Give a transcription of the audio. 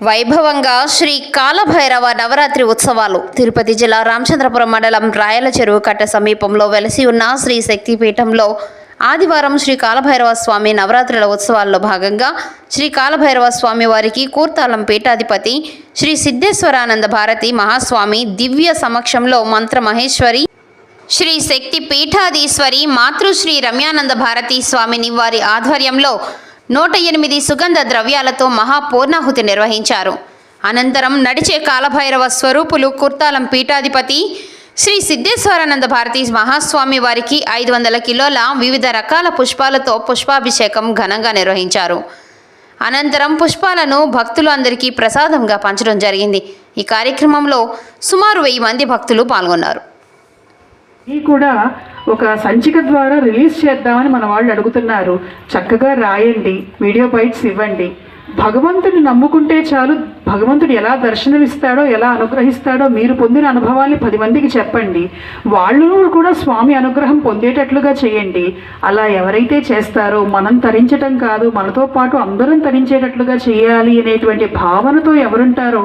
వైభవంగా శ్రీ కాలభైరవ నవరాత్రి ఉత్సవాలు. తిరుపతి జిల్లా రామచంద్రపురం మండలం రాయల చెరువు కట్ట సమీపంలో వెలసి ఉన్న శ్రీ శక్తిపీఠంలో ఆదివారం శ్రీ కాలభైరవ స్వామి నవరాత్రుల ఉత్సవాల్లో భాగంగా శ్రీ కాలభైరవ స్వామి వారికి కూర్తాలం పీఠాధిపతి శ్రీ సిద్ధేశ్వరానంద భారతి మహాస్వామి దివ్య సమక్షంలో మంత్ర మహేశ్వరి శ్రీ శక్తి పీఠాధీశ్వరి మాతృశ్రీ రమ్యానంద భారతి స్వామిని వారి ఆధ్వర్యంలో నూట ఎనిమిది సుగంధ ద్రవ్యాలతో మహాపూర్ణాహుతి నిర్వహించారు. అనంతరం నడిచే కాలభైరవ స్వరూపులు కుర్తాలం పీఠాధిపతి శ్రీ సిద్ధేశ్వరానంద భారతి మహాస్వామి వారికి ఐదు వందల కిలోల వివిధ రకాల పుష్పాలతో పుష్పాభిషేకం ఘనంగా నిర్వహించారు. అనంతరం పుష్పాలను భక్తులు అందరికీ ప్రసాదంగా పంచడం జరిగింది. ఈ కార్యక్రమంలో సుమారు వెయ్యి మంది భక్తులు పాల్గొన్నారు. ఇది కూడా ఒక సంచిక ద్వారా రిలీజ్ చేద్దామని మన వాళ్ళు అడుగుతున్నారు. చక్కగా రాయండి వీడియో బైట్స్ ఇవ్వండి. భగవంతుని నమ్ముకుంటే చాలు. భగవంతుడు ఎలా దర్శనమిస్తాడో ఎలా అనుగ్రహిస్తాడో మీరు పొందిన అనుభవాన్ని పది మందికి చెప్పండి. వాళ్ళు కూడా స్వామి అనుగ్రహం పొందేటట్లుగా చేయండి. అలా ఎవరైతే చేస్తారో మనం తరించటం కాదు మనతో పాటు అందరం తరించేటట్లుగా చేయాలి అనేటువంటి భావనతో ఎవరుంటారో